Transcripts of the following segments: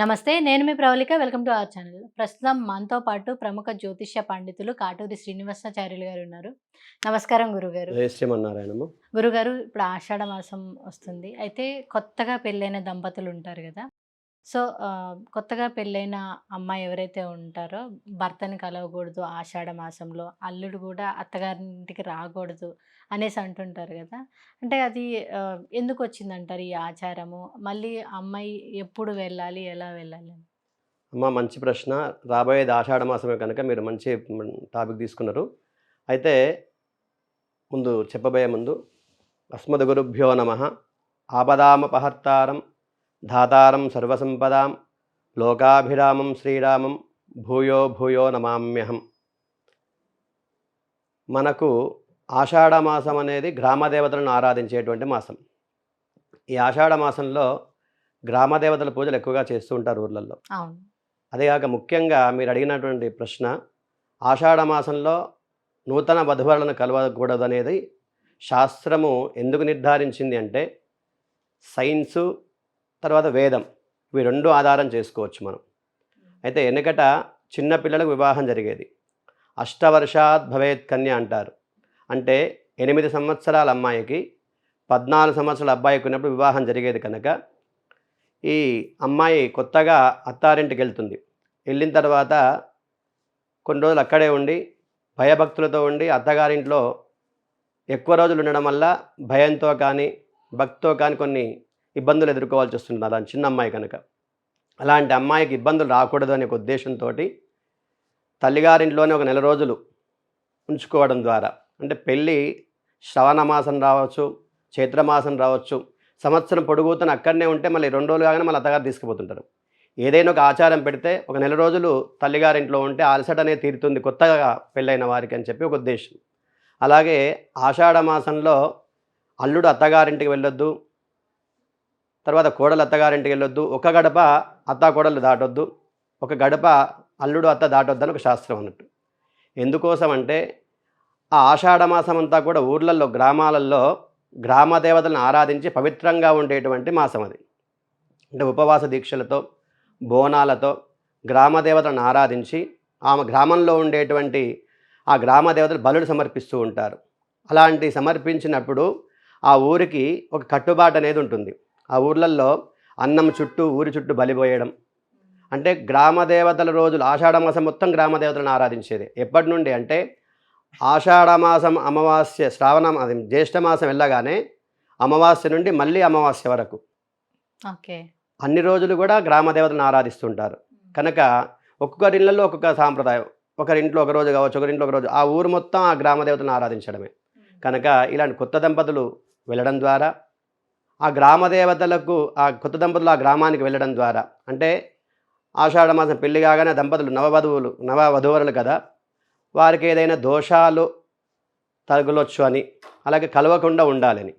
నమస్తే నేను మీ Pravalika. Welcome to our channel. ప్రస్తుతం మనతో పాటు ప్రముఖ జ్యోతిష్య పండితులు కాటూరి శ్రీనివాసాచార్యులు గారు ఉన్నారు. నమస్కారం గురుగారు. జయ శ్రీమన్నారాయణమ్మ గురుగారు ఇప్పుడు ఆషాఢ మాసం వస్తుంది. అయితే కొత్తగా పెళ్ళైన దంపతులు ఉంటారు కదా సో కొత్తగా పెళ్ళైన అమ్మాయి ఎవరైతే ఉంటారో భర్తని కలవకూడదు ఆషాఢ మాసంలో అల్లుడు కూడా అత్తగారింటికి రాకూడదు అనేసి అంటుంటారు కదా! అంటే అది ఆ, ఎందుకు వచ్చిందంటారు ఈ ఆచారము? మళ్ళీ అమ్మాయి ఎప్పుడు వెళ్ళాలి? ఎలా వెళ్ళాలి? అని? అమ్మ మంచి ప్రశ్న. రాబోయేది ఆషాఢ మాసమే కనుక మీరు మంచి టాపిక్ తీసుకున్నారు. అయితే ముందు చెప్పబోయే ముందు అస్మద్గురుభ్యో నమ. ఆపదామపహర్తారం ధాతారం సర్వసంపదాం లోకాభిరామం శ్రీరామం భూయో భూయో నమామ్యహం. మనకు ఆషాఢ మాసం అనేది గ్రామదేవతలను ఆరాధించేటువంటి మాసం. ఈ ఆషాఢ మాసంలో గ్రామదేవతల పూజలు ఎక్కువగా చేస్తూ ఉంటారు ఊర్లలో అదేగాక ముఖ్యంగా మీరు అడిగినటువంటి ప్రశ్న ఆషాఢ మాసంలో నూతన వధువరులను కలవకూడదు అనేది శాస్త్రము ఎందుకు నిర్ధారించింది అంటే సైన్సు తర్వాత వేదం. ఇవి రెండు ఆధారం చేసుకోవచ్చు మనం. అయితే వెనుకట చిన్నపిల్లలకు వివాహం జరిగేది. అష్టవర్షాత్ భవేత్ కన్య అంటారు. అంటే ఎనిమిది సంవత్సరాల అమ్మాయికి పద్నాలుగు సంవత్సరాల అబ్బాయికి ఉన్నప్పుడు వివాహం జరిగేది కనుక ఈ అమ్మాయి కొత్తగా అత్తారింటికి వెళ్తుంది. వెళ్ళిన తర్వాత కొన్ని రోజులు అక్కడే ఉండి భయభక్తులతో ఉండి అత్తగారింట్లో ఎక్కువ రోజులు ఉండడం వల్ల భయంతో కానీ భక్తితో కానీ కొన్ని ఇబ్బందులు ఎదుర్కోవాల్సి వస్తుంది అలాంటి చిన్న అమ్మాయి కనుక. అలాంటి అమ్మాయికి ఇబ్బందులు రాకూడదు అనే ఒక ఉద్దేశంతో తల్లిగారింట్లోనే ఒక నెల రోజులు ఉంచుకోవడం ద్వారా అంటే పెళ్ళి శ్రవణ మాసం రావచ్చు చైత్రమాసం రావచ్చు సంవత్సరం పొడుగుతున్న అక్కడనే ఉంటే మళ్ళీ రెండు రోజులు కాగానే మళ్ళీ అత్తగారు తీసుకుపోతుంటారు. ఏదైనా ఒక ఆచారం పెడితే ఒక నెల రోజులు తల్లిగారింట్లో ఉంటే అలసట అనేది తీరుతుంది కొత్తగా పెళ్ళైన వారికి అని చెప్పి ఒక ఉద్దేశం. అలాగే ఆషాఢ మాసంలో అల్లుడు అత్తగారింటికి వెళ్ళొద్దు తర్వాత కోడలు అత్తగారింటికి వెళ్ళొద్దు. ఒక గడప అత్త కోడలు దాటొద్దు. ఒక గడప అల్లుడు అత్త దాటొద్దు అని ఒక శాస్త్రం అన్నట్టు. ఎందుకోసం అంటే ఆ ఆషాఢమాసం అంతా కూడా ఊర్లలో గ్రామాలలో గ్రామ దేవతలను ఆరాధించి పవిత్రంగా ఉండేటువంటి మాసం అది. అంటే ఉపవాస దీక్షలతో బోనాలతో గ్రామ దేవతలను ఆరాధించి ఆమె గ్రామంలో ఉండేటువంటి ఆ గ్రామ దేవతలు బలుడు సమర్పిస్తూ ఉంటారు. అలాంటి సమర్పించినప్పుడు ఆ ఊరికి ఒక కట్టుబాటు అనేది ఉంటుంది. ఆ ఊర్లల్లో అన్నం చుట్టూ ఊరి చుట్టూ బలిపోయడం అంటే గ్రామ దేవతల రోజులు ఆషాఢ మాసం మొత్తం గ్రామ దేవతలను ఆరాధించేది. ఎప్పటి నుండి అంటే ఆషాఢ మాసం అమావాస్య శ్రావణ అది జ్యేష్ఠ మాసం వెళ్ళగానే అమావాస్య నుండి మళ్ళీ అమావాస్య వరకు. ఓకే. అన్ని రోజులు కూడా గ్రామ దేవతలను ఆరాధిస్తుంటారు. కనుక ఒక్కొక్కరి ఇళ్ళల్లో ఒక్కొక్క సాంప్రదాయం. ఒకరింట్లో ఒక రోజు కావచ్చు ఒకరింట్లో ఒక రోజు. ఆ ఊరు మొత్తం ఆ గ్రామ దేవతలను ఆరాధించడమే. కనుక ఇలాంటి కొత్త దంపతులు వెళ్ళడం ద్వారా ఆ గ్రామ దేవతలకు ఆ కొత్త దంపతులు ఆ గ్రామానికి వెళ్ళడం ద్వారా. అంటే ఆషాఢమాసం పెళ్ళి కాగానే దంపతులు నవవధువులు నవ వధువరులు కదా. వారికి ఏదైనా దోషాలు తగులొచ్చు అని అలాగే కలవకుండా ఉండాలని.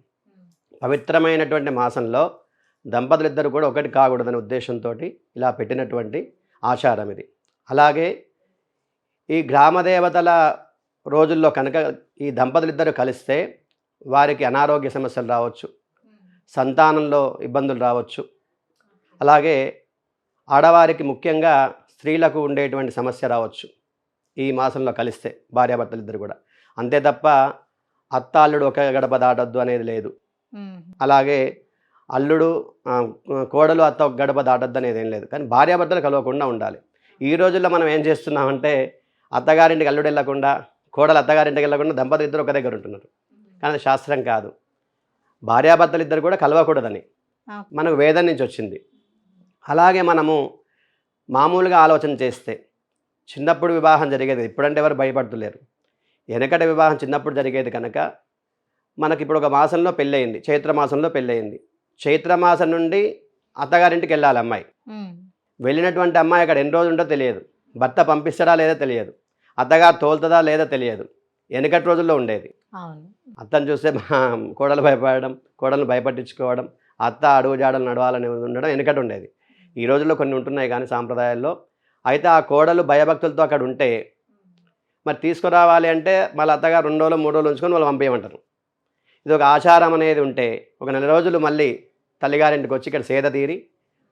పవిత్రమైనటువంటి మాసంలో దంపతులు ఇద్దరు కూడా ఒకటి కాకూడదనే ఉద్దేశంతో ఇలా పెట్టినటువంటి ఆచారం ఇది. అలాగే ఈ గ్రామదేవతల రోజుల్లో కనుక ఈ దంపతులు ఇద్దరు కలిస్తే వారికి అనారోగ్య సమస్యలు రావచ్చు సంతానంలో ఇబ్బందులు రావచ్చు. అలాగే ఆడవారికి ముఖ్యంగా స్త్రీలకు ఉండేటువంటి సమస్య రావచ్చు. ఈ మాసంలో కలిస్తే భార్యాభర్తలు ఇద్దరు కూడా. అంతే తప్ప అత్త అల్లుడు ఒక గడప దాటొద్దు అనేది లేదు. అలాగే అల్లుడు కోడలు అత్త ఒక గడప దాటొద్దు అనేది ఏం లేదు. కానీ భార్యాభర్తలు కలవకుండా ఉండాలి. ఈ రోజుల్లో మనం ఏం చేస్తున్నామంటే అత్తగారింటికి అల్లుడు వెళ్ళకుండా కోడలు అత్తగారింటికి వెళ్ళకుండా దంపతులు ఇద్దరు ఒక దగ్గర ఉంటున్నారు. కానీ అది శాస్త్రం కాదు. భార్యాభర్తలు ఇద్దరు కూడా కలవకూడదని. మనకు వేదం నుంచి వచ్చింది. అలాగే మనము మామూలుగా ఆలోచన చేస్తే చిన్నప్పుడు వివాహం జరిగేది ఇప్పుడంటే ఎవరు భయపడుతులేరు. వెనకటి వివాహం చిన్నప్పుడు జరిగేది కనుక మనకి ఇప్పుడు ఒక మాసంలో పెళ్ళయింది చైత్ర మాసంలో పెళ్ళయింది. చైత్ర మాసం నుండి అత్తగారింటికి వెళ్ళాలి అమ్మాయి. వెళ్ళినటువంటి అమ్మాయి అక్కడ ఎన్ని రోజులు ఉంటో తెలియదు. భర్త పంపిస్తాడా లేదో తెలియదు. అత్తగారు తోలుతుందా లేదో తెలియదు. వెనకటి రోజుల్లో ఉండేది. అత్తను చూస్తే మా కోడలు భయపడడం కోడలను భయపట్టించుకోవడం అత్త అడుగు జాడలు నడవాలని ఉండడం వెనకటి ఉండేది. ఈ రోజుల్లో కొన్ని ఉంటున్నాయి కానీ సాంప్రదాయాల్లో. అయితే ఆ కోడలు భయభక్తులతో అక్కడ ఉంటే మరి తీసుకురావాలి అంటే మళ్ళీ అత్తగారు రెండు రోజులు మూడు రోజులు ఉంచుకొని వాళ్ళు పంపేయమంటారు ఇది ఒక ఆచారం అనేది ఉంటే ఒక నెల రోజులు మళ్ళీ తల్లిగారింటికి వచ్చి ఇక్కడ సేద తీరి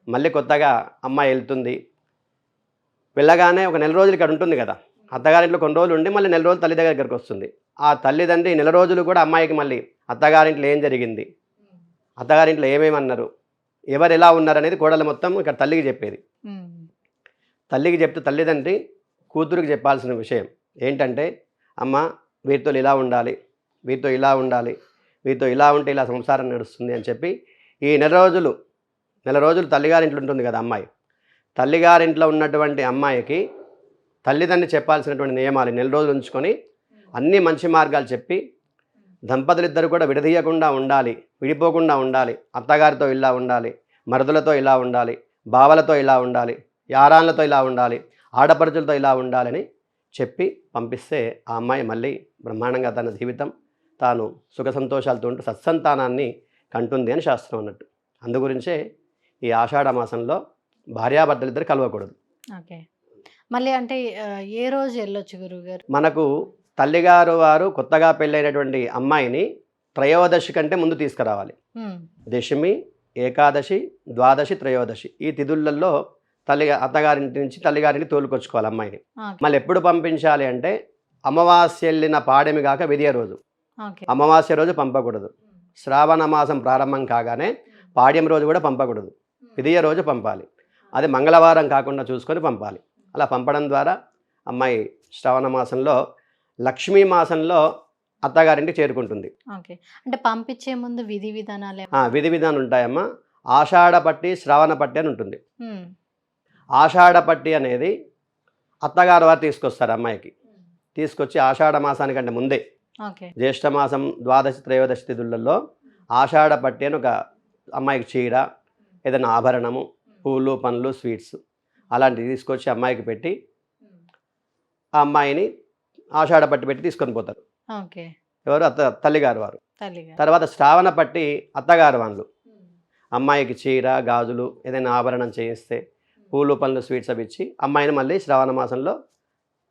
మళ్ళీ కొత్తగా అమ్మాయి వెళ్తుంది. వెళ్ళగానే ఒక నెల రోజులు ఇక్కడ ఉంటుంది కదా. అత్తగారింట్లో కొన్ని రోజులు ఉండి మళ్ళీ నెల రోజులు తల్లి దగ్గరికి వస్తుంది. ఆ తల్లిదండ్రి నెల రోజులు కూడా అమ్మాయికి మళ్ళీ అత్తగారింట్లో ఏం జరిగింది? అత్తగారింట్లో ఏమేమన్నారు? ఎవరు ఎలా ఉన్నారు అనేది కోడలు మొత్తం ఇక్కడ తల్లికి చెప్పేది. తల్లికి చెప్తూ తల్లిదండ్రి కూతురికి చెప్పాల్సిన విషయం ఏంటంటే అమ్మ వీరితో ఇలా ఉండాలి వీరితో ఇలా ఉండాలి వీరితో ఇలా ఉంటే ఇలా సంసారం నడుస్తుంది అని చెప్పి ఈ నెల రోజులు నెల రోజులు తల్లిగారింట్లో ఉంటుంది కదా అమ్మాయి. తల్లిగారింట్లో ఉన్నటువంటి అమ్మాయికి తల్లిదండ్రి చెప్పాల్సినటువంటి నియమాలు నెల రోజులు ఉంచుకొని అన్ని మంచి మార్గాలు చెప్పి దంపతులిద్దరు కూడా విడదీయకుండా ఉండాలి విడిపోకుండా ఉండాలి అత్తగారితో ఇలా ఉండాలి మరుదులతో ఇలా ఉండాలి బావలతో ఇలా ఉండాలి యారాన్లతో ఇలా ఉండాలి ఆడపడుచులతో ఇలా ఉండాలని చెప్పి పంపిస్తే ఆ అమ్మాయి మళ్ళీ బ్రహ్మాండంగా తన జీవితం తాను సుఖ సంతోషాలతో ఉంటూ సత్సంతానాన్ని కంటుంది అని శాస్త్రం అన్నట్టు. అందుగురించే ఈ ఆషాఢ మాసంలో భార్యాభర్తలిద్దరు కలవకూడదు. ఓకే. మళ్ళీ అంటే ఏ రోజు వెళ్ళొచ్చు గురువుగారు? మనకు తల్లిగారు వారు కొత్తగా పెళ్ళైనటువంటి అమ్మాయిని త్రయోదశి కంటే ముందు తీసుకురావాలి. దశమి ఏకాదశి ద్వాదశి త్రయోదశి ఈ తిథులలో తల్లి అత్తగారింటి నుంచి తల్లిగారిని తోలుకొచ్చుకోవాలి అమ్మాయిని. మళ్ళీ ఎప్పుడు పంపించాలి అంటే అమావాస్య వెళ్ళిన పాడెమి కాక విధియ రోజు. అమావాస్య రోజు పంపకూడదు. శ్రావణ మాసం ప్రారంభం కాగానే పాడ్యం రోజు కూడా పంపకూడదు. విధియ రోజు పంపాలి. అది మంగళవారం కాకుండా చూసుకొని పంపాలి. అలా పంపడం ద్వారా అమ్మాయి శ్రావణ మాసంలో లక్ష్మీ మాసంలో అత్తగారింటికి చేరుకుంటుంది. ఓకే. అంటే పంపించే ముందు విధి విధానాలు విధి విధానం ఉంటాయమ్మా. ఆషాఢ పట్టి శ్రావణ పట్టి అని ఉంటుంది. ఆషాఢ పట్టి అనేది అత్తగారు వారు తీసుకొస్తారు అమ్మాయికి. తీసుకొచ్చి ఆషాఢ మాసానికంటే ముందే ఓకే. జ్యేష్ఠ మాసం ద్వాదశి త్రయోదశి తిథులలో ఆషాఢ పట్టి అని ఒక అమ్మాయికి చీర ఏదైనా ఆభరణము పూలు పండ్లు స్వీట్స్ అలాంటివి తీసుకొచ్చి అమ్మాయికి పెట్టి ఆ అమ్మాయిని ఆషాఢ పట్టి పెట్టి తీసుకొని పోతారు. ఎవరు? అత్త తల్లిగారు వారు. తర్వాత శ్రావణ పట్టి అత్తగారు వాళ్ళు. అమ్మాయికి చీర గాజులు ఏదైనా ఆభరణం చేయిస్తే పూలు పండ్లు స్వీట్స్ అవి ఇచ్చి అమ్మాయిని మళ్ళీ శ్రావణ మాసంలో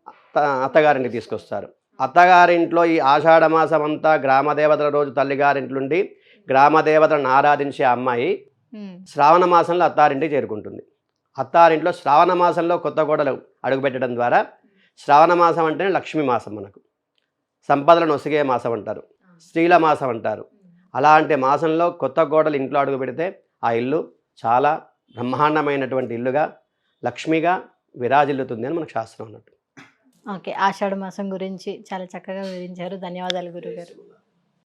అత్త అత్తగారింటికి తీసుకొస్తారు. అత్తగారింట్లో ఈ ఆషాఢ మాసం అంతా గ్రామదేవతల రోజు తల్లిగారింట్లుండి గ్రామదేవతలను ఆరాధించే అమ్మాయి. శ్రావణ మాసంలో అత్తారింటికి చేరుకుంటుంది. అత్తారింట్లో శ్రావణ మాసంలో కొత్త గోడలు అడుగుపెట్టడం ద్వారా శ్రావణ మాసం అంటేనే లక్ష్మీ మాసం మనకు. సంపదలను ఒసిగే మాసం అంటారు. స్త్రీల మాసం అంటారు. అలాంటి మాసంలో కొత్త గోడలు ఇంట్లో అడుగు పెడితే ఆ ఇల్లు చాలా బ్రహ్మాండమైనటువంటి ఇల్లుగా లక్ష్మిగా విరాజిల్లుతుంది అని మనకు శాస్త్రం అన్నట్టు. ఓకే. ఆషాఢ మాసం గురించి చాలా చక్కగా వివరించారు. ధన్యవాదాలు గురుగారు.